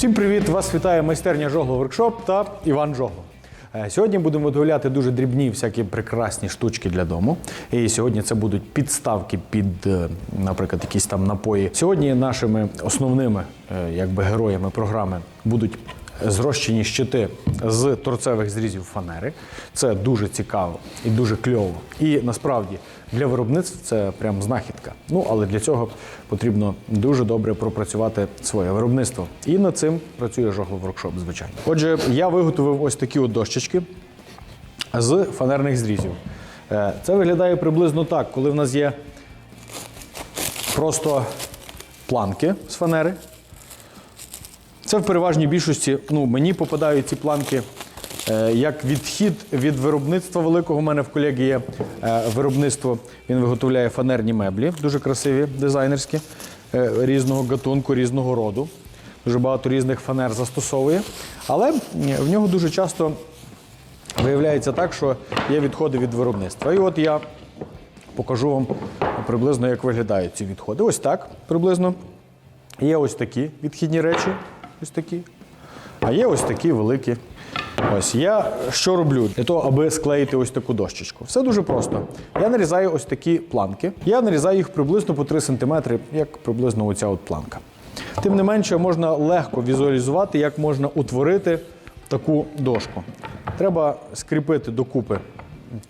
Всім привіт! Вас вітає майстерня Жогло Воркшоп та Іван Жогло. Е, Сьогодні будемо виготовляти дуже дрібні всякі прекрасні штучки для дому. І сьогодні це будуть підставки під, е, наприклад, якісь там напої. Сьогодні нашими основними е, якби, героями програми будуть зрощені щити з торцевих зрізів фанери. Це дуже цікаво і дуже кльово. І насправді для виробництв це прям знахідка. Ну але для цього потрібно дуже добре пропрацювати своє виробництво. І над цим працює Жогло Воркшоп, звичайно. Отже, я виготовив ось такі от дощечки з фанерних зрізів. Е, Це виглядає приблизно так, коли в нас є просто планки з фанери. Це в переважній більшості. Ну, мені попадають ці планки е, як відхід від виробництва великого. У мене в колеги є е, виробництво. Він виготовляє фанерні меблі, дуже красиві, дизайнерські, е, різного гатунку, різного роду. Дуже багато різних фанер застосовує. Але в нього дуже часто виявляється так, що є відходи від виробництва. І от я покажу вам приблизно, як виглядають ці відходи. Ось так приблизно. Є ось такі відхідні речі, ось такі. А є ось такі великі. Ось я що роблю для того, аби склеїти ось таку дощечку. Все дуже просто. Я нарізаю ось такі планки. Я нарізаю їх приблизно по 3 см, як приблизно оця от планка. Тим не менше, можна легко візуалізувати, як можна утворити таку дошку. Треба скріпити докупи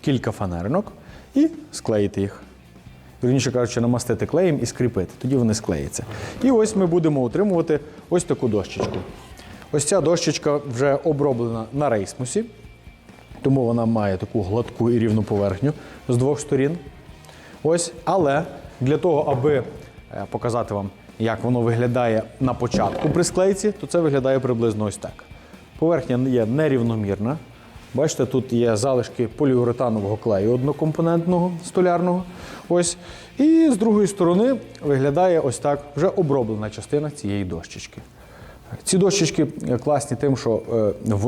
кілька фанеринок і склеїти їх. Вірніше кажучи, намастити клеєм і скріпити. Тоді вони склеяться. І ось ми будемо отримувати ось таку дощечку. Ось ця дощечка вже оброблена на рейсмусі, тому вона має таку гладку і рівну поверхню з двох сторін. Ось, але для того, аби е, показати вам, як воно виглядає на початку при склейці, то це виглядає приблизно ось так. Поверхня є нерівномірна. Бачите, тут є залишки поліуретанового клею однокомпонентного столярного. Ось. І з другої сторони виглядає ось так вже оброблена частина цієї дощечки. Ці дощечки е, класні тим, що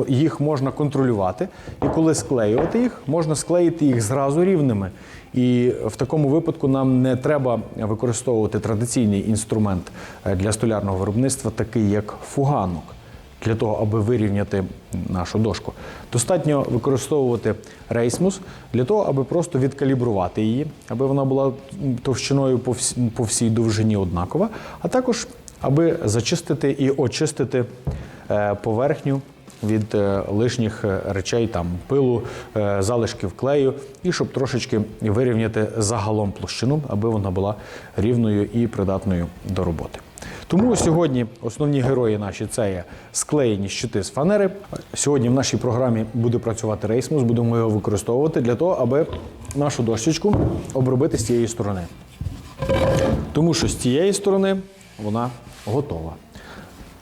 е, їх можна контролювати, і коли склеювати їх, можна склеїти їх зразу рівними. І в такому випадку нам не треба використовувати традиційний інструмент е, для столярного виробництва, такий як фуганок для того, аби вирівняти нашу дошку. Достатньо використовувати рейсмус для того, аби просто відкалібрувати її, аби вона була товщиною по вс- по всій довжині однакова, а також аби зачистити і очистити е, поверхню від е, лишніх е, речей, там пилу, залишків клею, і щоб трошечки вирівняти загалом площину, аби вона була рівною і придатною до роботи. Тому сьогодні основні герої наші це є склеєні щити з фанери. Сьогодні в нашій програмі буде працювати рейсмус, будемо його використовувати для того, аби нашу дощечку обробити з цієї сторони. Тому що з цієї сторони вона готова.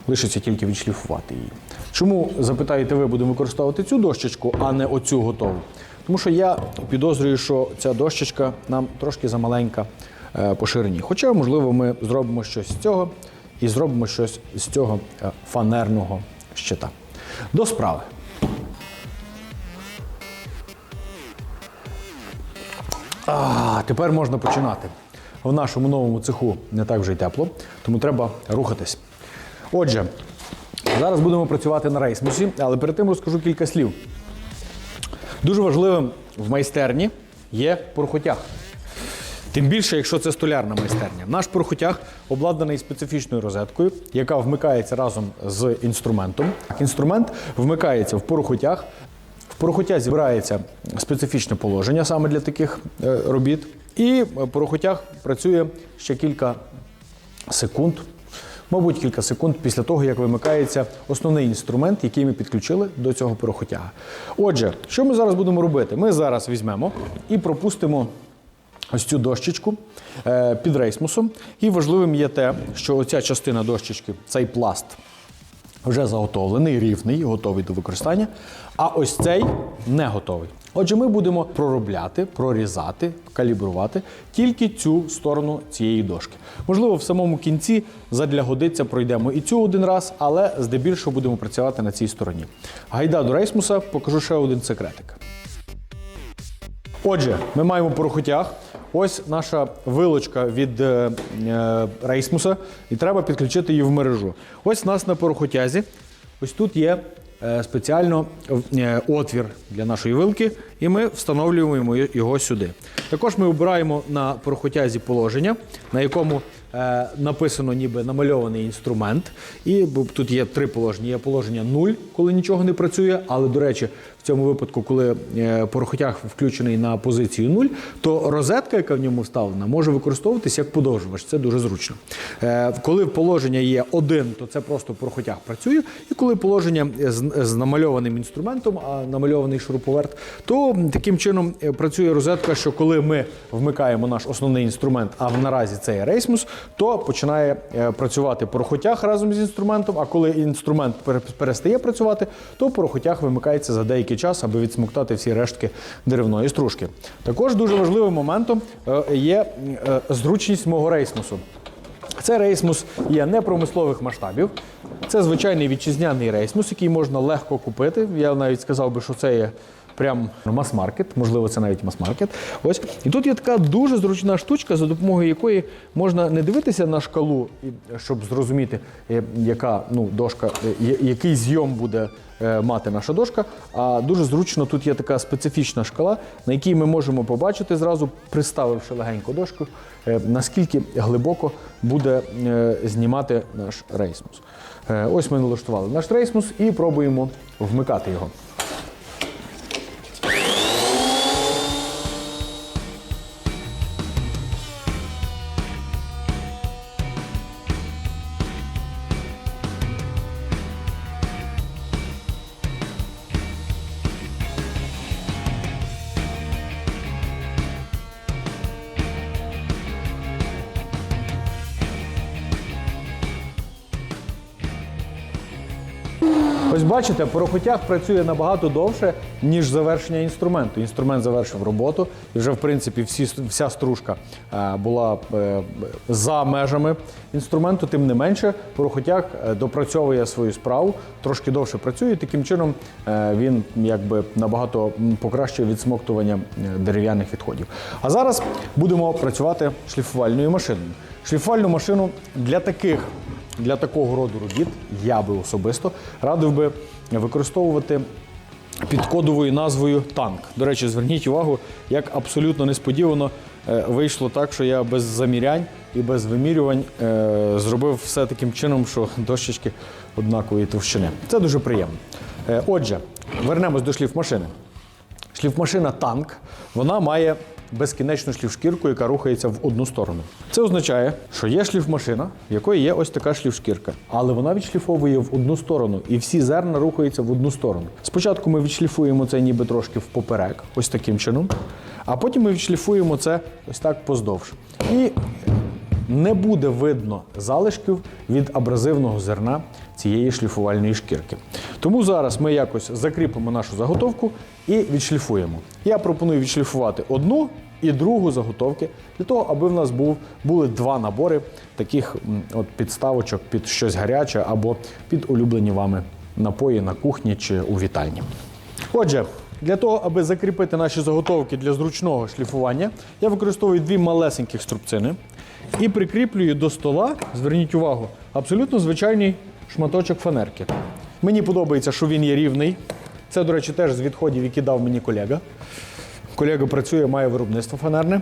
Лишиться тільки відшліфувати її. Чому запитаєте ви, будемо використовувати цю дощечку, а не оцю готову? Тому що я підозрюю, що ця дощечка нам трошки замаленька по ширині. Хоча, можливо, ми зробимо щось з цього і зробимо щось з цього е, фанерного щита. До справи. А, тепер можна починати. В нашому новому цеху не так вже й тепло, тому треба рухатись. Отже, зараз будемо працювати на рейсмусі, але перед тим розкажу кілька слів. Дуже важливим в майстерні є порохотяг. Тим більше, якщо це столярна майстерня. Наш порохотяг обладнаний специфічною розеткою, яка вмикається разом з інструментом. Інструмент вмикається в порохотяг. В порохотязі збирається специфічне положення саме для таких е, робіт. І е, порохотяг працює ще кілька секунд, мабуть, кілька секунд після того, як вимикається основний інструмент, який ми підключили до цього порохотяга. Отже, що ми зараз будемо робити? Ми зараз візьмемо і пропустимо ось цю дощечку е, під рейсмусом. І важливим є те, що оця частина дощечки, цей пласт, вже заготовлений, рівний, готовий до використання. А ось цей не готовий. Отже, ми будемо проробляти, прорізати, калібрувати тільки цю сторону цієї дошки. Можливо, в самому кінці задля годиться пройдемо і цю один раз, але здебільшого будемо працювати на цій стороні. Гайда до рейсмуса, покажу ще один секретик. Отже, ми маємо порохотяг. Ось наша вилочка від е, е, рейсмуса, і треба підключити її в мережу. Ось у нас на порохотязі. Ось тут є е, спеціально е, отвір для нашої вилки, і ми встановлюємо його сюди. Також ми обираємо на порохотязі положення, на якому е, написано ніби намальований інструмент. І тут є три положення. Є положення 0, коли нічого не працює. Але, до речі, в цьому випадку, коли е, порохотяг включений на позицію 0, то розетка, яка в ньому вставлена, може використовуватися як подовжувач. Це дуже зручно. Е, Коли положення є 1, то це просто порохотяг працює. І коли положення з, з намальованим інструментом, а намальований шуруповерт, то таким чином е, працює розетка, що коли ми вмикаємо наш основний інструмент, а наразі це є рейсмус, то починає е, працювати порохотяг разом з інструментом. А коли інструмент перестає працювати, то порохотяг вимикається за деякий час, аби відсмоктати всі рештки деревної стружки. Також дуже важливим моментом е, є зручність мого рейсмусу. Це рейсмус є непромислових масштабів. Це звичайний вітчизняний рейсмус, який можна легко купити. Я навіть сказав би, що це є прям мас-маркет, можливо, це навіть мас-маркет. Ось і тут є така дуже зручна штучка, за допомогою якої можна не дивитися на шкалу, щоб зрозуміти, е, яка ну дошка, е, який зйом буде е, мати наша дошка. А дуже зручно тут є така специфічна шкала, на якій ми можемо побачити зразу, приставивши легенько дошку, наскільки глибоко буде знімати наш рейсмус. Ось ми налаштували наш рейсмус і пробуємо вмикати його. Бачите, порохотяг працює набагато довше, ніж завершення інструменту. Інструмент завершив роботу, і вже в принципі всі, вся стружка е, була е, за межами інструменту. Тим не менше, порохотяг е, допрацьовує свою справу, трошки довше працює. Таким чином він якби набагато покращує відсмоктування дерев'яних відходів. А зараз будемо працювати шліфувальною машиною. Шліфувальну машину для таких для такого роду робіт я би особисто радив би використовувати під кодовою назвою танк. До речі, зверніть увагу, як абсолютно несподівано е, вийшло так, що я без замірянь і без вимірювань е, зробив все таким чином, що дощечки однакової товщини. Це дуже приємно. Е, Отже, вернемось до шліфмашини. Шліфмашина танк, вона має безкінечну шліфшкірку, яка рухається в одну сторону. Це означає, що є шліфмашина, в якої є ось така шліфшкірка, але вона відшліфовує в одну сторону, і всі зерна рухаються в одну сторону. Спочатку ми відшліфуємо це ніби трошки впоперек, ось таким чином, а потім ми відшліфуємо це ось так поздовж. І не буде видно залишків від абразивного зерна цієї шліфувальної шкірки. Тому зараз ми якось закріпимо нашу заготовку і відшліфуємо. Я пропоную відшліфувати одну і другу заготовки для того, аби в нас був, були два набори таких от підставочок під щось гаряче або під улюблені вами напої на кухні чи у вітальні. Отже, для того, аби закріпити наші заготовки для зручного шліфування, я використовую дві малесеньких струбцини і прикріплюю до стола, зверніть увагу, абсолютно звичайний шматочок фанерки. Мені подобається, що він є рівний. Це, до речі, теж з відходів, які дав мені колега. Колега працює, має виробництво фанерне,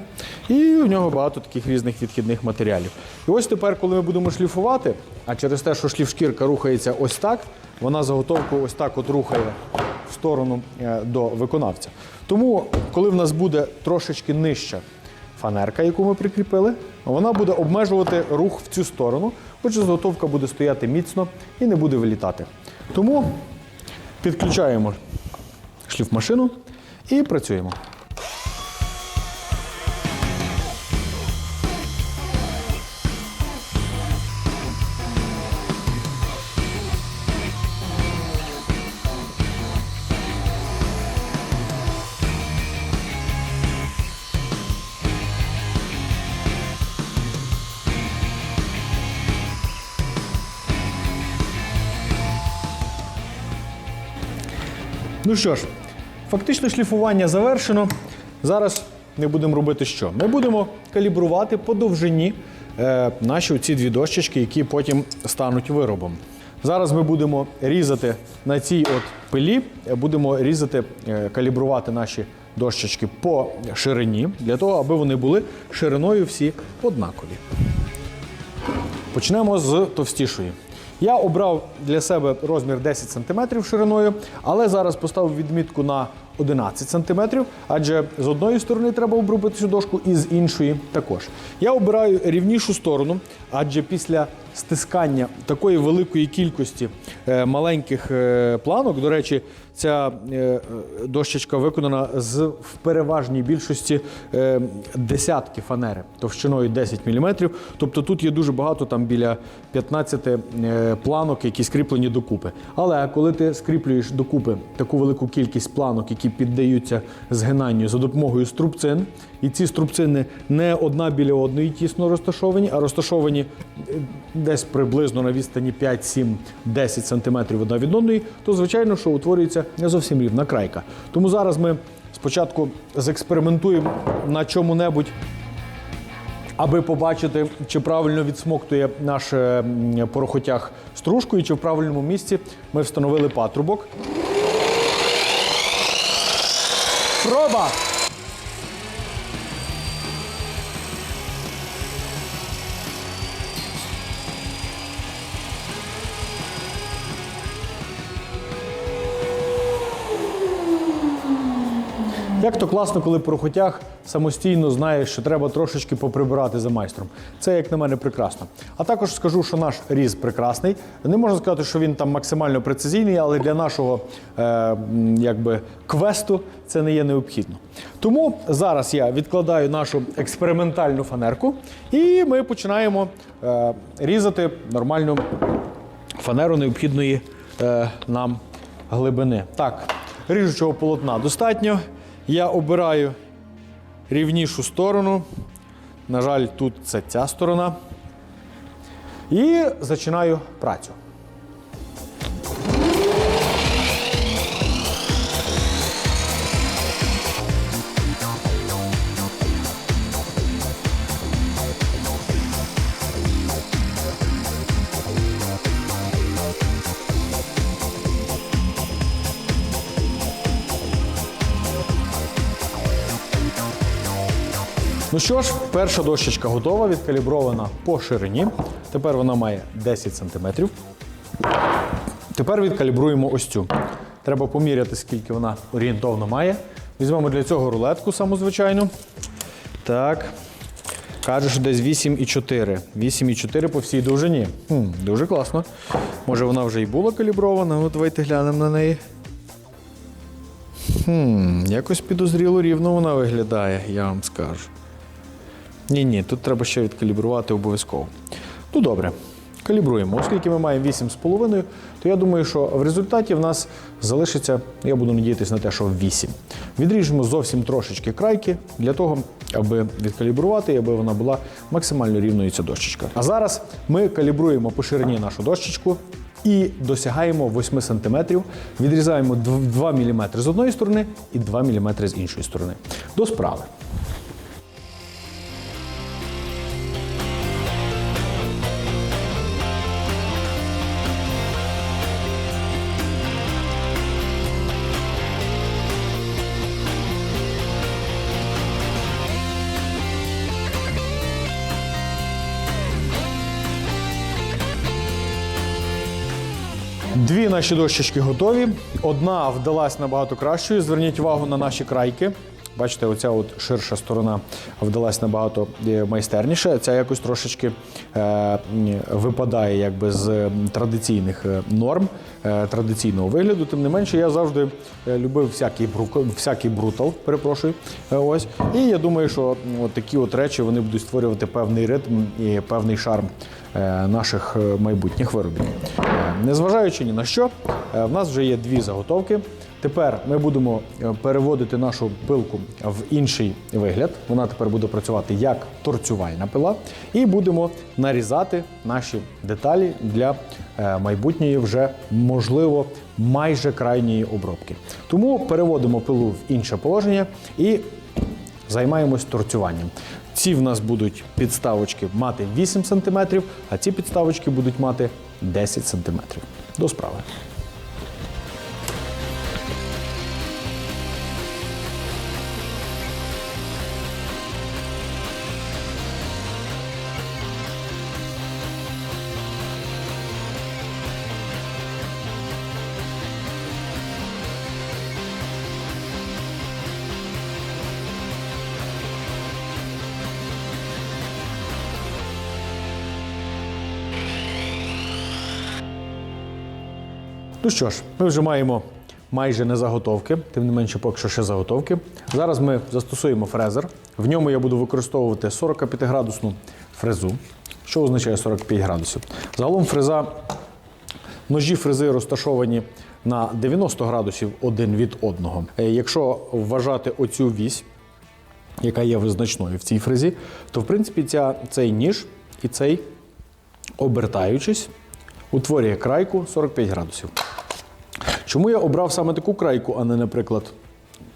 і у нього багато таких різних відхідних матеріалів. І ось тепер, коли ми будемо шліфувати, а через те, що шліфшкірка рухається ось так, вона заготовку ось так от рухає в сторону е, до виконавця. Тому, коли в нас буде трошечки нижча фанерка, яку ми прикріпили, вона буде обмежувати рух в цю сторону, отже, заготовка буде стояти міцно і не буде вилітати. Тому підключаємо шліфмашину і працюємо. Ну що ж, фактично шліфування завершено. Зараз ми будемо робити що? Ми будемо калібрувати по довжині е, наші ці дві дощечки, які потім стануть виробом. Зараз ми будемо різати на цій от пилі, е, будемо різати, е, калібрувати наші дощечки по ширині, для того, аби вони були шириною всі однакові. Почнемо з товстішої. Я обрав для себе розмір 10 см шириною, але зараз поставив відмітку на 11 см, адже з одної сторони треба обробити цю дошку і з іншої також. Я обираю рівнішу сторону, адже після стискання такої великої кількості е, маленьких е, планок, до речі, ця е, дощечка виконана з в переважній більшості е, десятки фанери товщиною 10 мм. Тобто тут є дуже багато, там біля 15 е, планок, які скріплені докупи. Але коли ти скріплюєш докупи таку велику кількість планок, які піддаються згинанню за допомогою струбцин, і ці струбцини не одна біля одної тісно розташовані, а розташовані десь приблизно на відстані 5, 7, 10 см одна від одної, то звичайно, що утворюється не зовсім рівна крайка. Тому зараз ми спочатку зекспериментуємо на чому-небудь аби побачити, чи правильно відсмоктує наш е, порохотяг стружку і чи в правильному місці ми встановили патрубок. Проба! Як то класно, коли порохотяг самостійно знає, що треба трошечки поприбирати за майстром. Це, як на мене, прекрасно. А також скажу, що наш різ прекрасний. Не можна сказати, що він там максимально прецизійний, але для нашого е, якби, квесту це не є необхідно. Тому зараз я відкладаю нашу експериментальну фанерку, і ми починаємо е, різати нормальну фанеру необхідної е, нам глибини. Так, ріжучого полотна достатньо. Я обираю рівнішу сторону. На жаль, тут це ця сторона. І зачинаю працю. Ну що ж, перша дощечка готова, відкалібрована по ширині. Тепер вона має 10 см. Тепер відкалібруємо ось цю. Треба поміряти, скільки вона орієнтовно має. Візьмемо для цього рулетку саму. Так. Каже, що десь 8,4. 8,4 по всій довжині. Хм, дуже класно. Може вона вже і була калібрована. Ну, давайте глянемо на неї. Хм, якось підозріло рівно вона виглядає, я вам скажу. Ні, ні, тут треба ще відкалібрувати обов'язково. Ну добре, калібруємо. Оскільки ми маємо 8,5, то я думаю, що в результаті в нас залишиться, я буду надіятися на те, що 8. Відріжемо зовсім трошечки крайки для того, аби відкалібрувати і аби вона була максимально рівною ця дощечка. А зараз ми калібруємо по ширині нашу дощечку. І досягаємо 8 см, відрізаємо 2 мм з одної сторони і 2 мм з іншої сторони. До справи. Наші дощечки готові. Одна вдалась набагато кращою. Зверніть увагу на наші крайки. Бачите, оця от ширша сторона вдалась набагато е, майстерніше. Ця якось трошечки е, випадає якби з традиційних е, норм, е, традиційного вигляду. Тим не менше, я завжди е, любив всякий, брук, всякий брутал, перепрошую. Е, ось. І я думаю, що от такі от речі вони будуть створювати певний ритм і певний шарм е, наших е, майбутніх виробів. Незважаючи ні на що, е, в нас вже є дві заготовки. Тепер ми будемо е, переводити нашу пилку в інший вигляд. Вона тепер буде працювати як торцювальна пила, і будемо нарізати наші деталі для е, майбутньої, вже можливо, майже крайньої обробки. Тому переводимо пилу в інше положення і займаємось торцюванням. Ці в нас будуть підставочки мати 8 см, а ці підставочки будуть мати 10 см. До справи. Ну що ж, ми вже маємо майже не заготовки, тим не менше, поки що ще заготовки. Зараз ми застосуємо фрезер. В ньому я буду використовувати 45-градусну фрезу, що означає 45 градусів. Загалом фреза, ножі фрези розташовані на 90 градусів один від одного. Е, Якщо вважати оцю вісь, яка є визначною в цій фрезі, то в принципі ця, цей ніж і цей, обертаючись, утворює крайку 45 градусів. Чому я обрав саме таку крайку, а не, наприклад,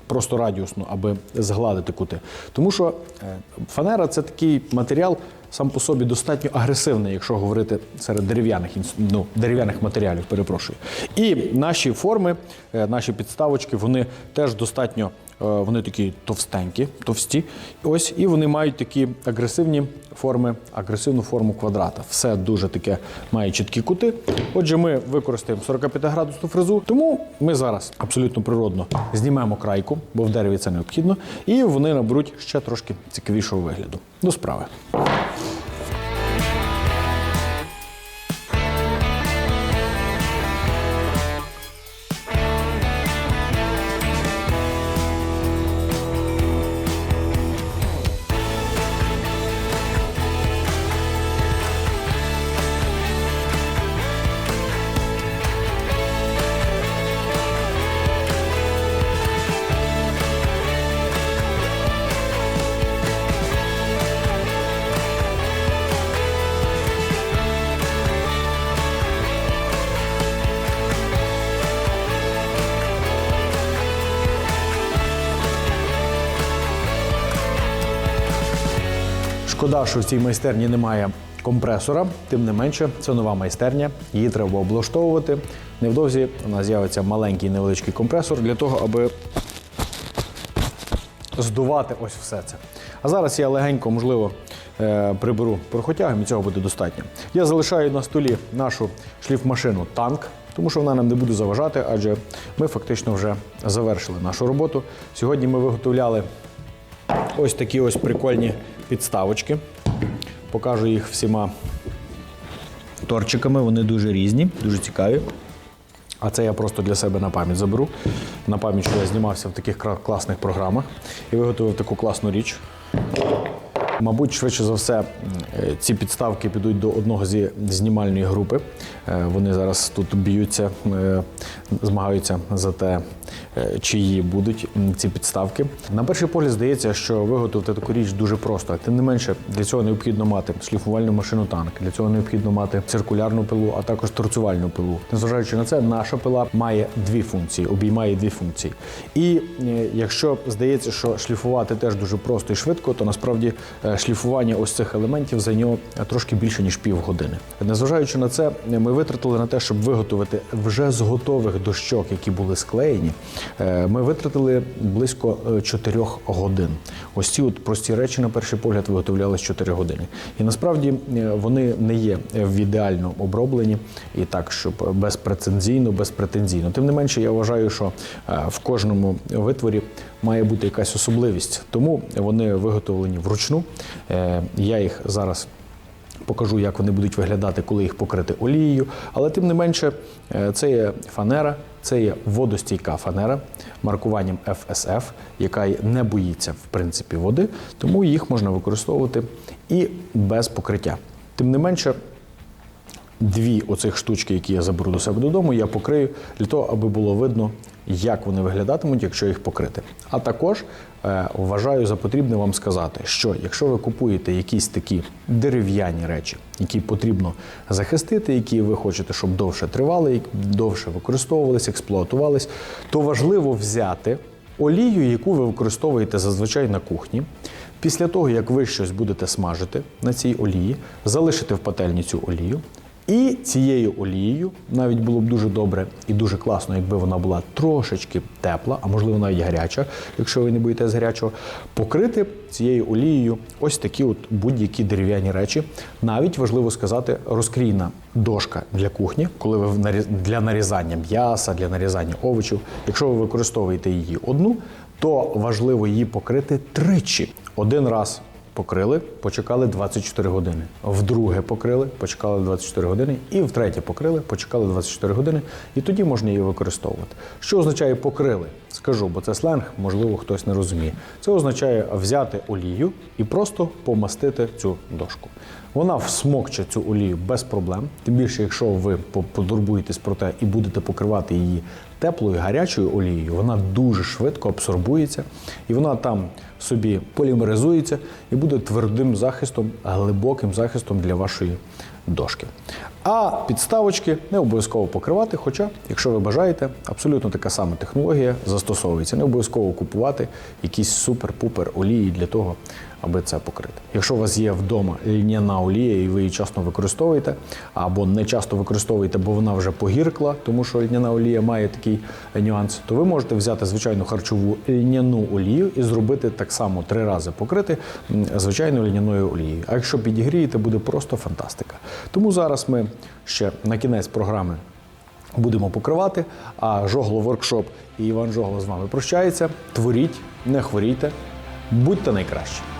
просто радіусну, аби згладити кути? Тому що е, фанера це такий матеріал сам по собі достатньо агресивний, якщо говорити серед дерев'яних ну, дерев'яних матеріалів, перепрошую. І наші форми, е, наші підставочки, вони теж достатньо. Е, Вони такі товстенькі, товсті. Ось, і вони мають такі агресивні форми, агресивну форму квадрата. Все дуже таке має чіткі кути. Отже, ми використаємо 45-градусну фрезу. Тому ми зараз абсолютно природно знімемо крайку, бо в дереві це необхідно, і вони наберуть ще трошки цікавішого вигляду. До справи. Шкода, що в цій майстерні немає компресора, тим не менше, це нова майстерня, її треба облаштовувати. Невдовзі у нас з'явиться маленький невеличкий компресор для того, аби здувати ось все це. А зараз я легенько, можливо, е, приберу порохотягом, і цього буде достатньо. Я залишаю на столі нашу шліфмашину танк, тому що вона нам не буде заважати, адже ми фактично вже завершили нашу роботу. Сьогодні ми виготовляли ось такі ось прикольні підставочки. Покажу їх всіма торчиками. Вони дуже різні, дуже цікаві. А це я просто для себе на пам'ять заберу. На пам'ять, що я знімався в таких класних програмах і виготовив таку класну річ. Мабуть, швидше за все, е, ці підставки підуть до одного зі знімальної групи. Е, Вони зараз тут б'ються, е, змагаються за те, чиї будуть ці підставки. На перший погляд здається, що виготовити таку річ дуже просто. Тим не менше, для цього необхідно мати шліфувальну машину танк, для цього необхідно мати циркулярну пилу, а також торцювальну пилу. Незважаючи на це, наша пила має дві функції, обіймає дві функції. І якщо здається, що шліфувати теж дуже просто і швидко, то насправді шліфування ось цих елементів зайняло трошки більше ніж півгодини. Незважаючи на це, ми витратили на те, щоб виготовити вже з готових дощок, які були склеєні. е, Ми витратили близько 4 годин. Ось ці от прості речі, на перший погляд, виготовляли 4 години. І насправді е, вони не є в ідеально оброблені і так, щоб безпрецензійно, безпретензійно. Тим не менше, я вважаю, що е, в кожному витворі має бути якась особливість. Тому вони виготовлені вручну. Е, Я їх зараз покажу, як вони будуть виглядати, коли їх покрити олією. Але тим не менше, е, це є фанера, це є водостійка фанера маркуванням FSF, яка не боїться в принципі води, тому їх можна використовувати і без покриття. Тим не менше, дві оцих штучки, які я заберу до себе додому, я покрию для того, аби було видно як вони виглядатимуть, якщо їх покрити. А також е, вважаю за потрібне вам сказати, що якщо ви купуєте якісь такі дерев'яні речі, які потрібно захистити, які ви хочете, щоб довше тривали, довше використовувались, експлуатувались, то важливо взяти олію, яку ви використовуєте зазвичай на кухні. Після того, як ви щось будете смажити на цій олії, залишити в пательні цю олію. І цією олією навіть було б дуже добре і дуже класно, якби вона була трошечки тепла, а можливо навіть гаряча, якщо ви не боїтесь гарячого, покрити цією олією ось такі от будь-які дерев'яні речі. Навіть важливо сказати, розкрійна дошка для кухні, коли ви для нарізання м'яса, для нарізання овочів. Якщо ви використовуєте її одну, то важливо її покрити тричі. Один раз покрили, почекали 24 години. Вдруге покрили, почекали 24 години, і втретє покрили, почекали 24 години, і тоді можна її використовувати. Що означає покрили? Скажу, бо це сленг, можливо, хтось не розуміє. Це означає взяти олію і просто помастити цю дошку. Вона всмокче цю олію без проблем. Тим більше, якщо ви по- потурбуєтесь про те і будете покривати її теплою гарячою олією, вона дуже швидко абсорбується, і вона там собі полімеризується і буде твердим захистом, глибоким захистом для вашої дошки. А підставочки не обов'язково покривати, хоча, якщо ви бажаєте, абсолютно така сама технологія застосовується. Не обов'язково купувати якісь супер-пупер олії для того, аби це покрити. Якщо у вас є вдома льняна олія і ви її часто використовуєте, або не часто використовуєте, бо вона вже погіркла, тому що льняна олія має такий нюанс, то ви можете взяти звичайну харчову льняну олію і зробити так само три рази покрити звичайною льняною олією. А якщо підігрієте, буде просто фантастика. Тому зараз ми ще на кінець програми будемо покривати. А Жогло воркшоп і Іван Жогло з вами прощається. Творіть, не хворійте, будьте найкращі.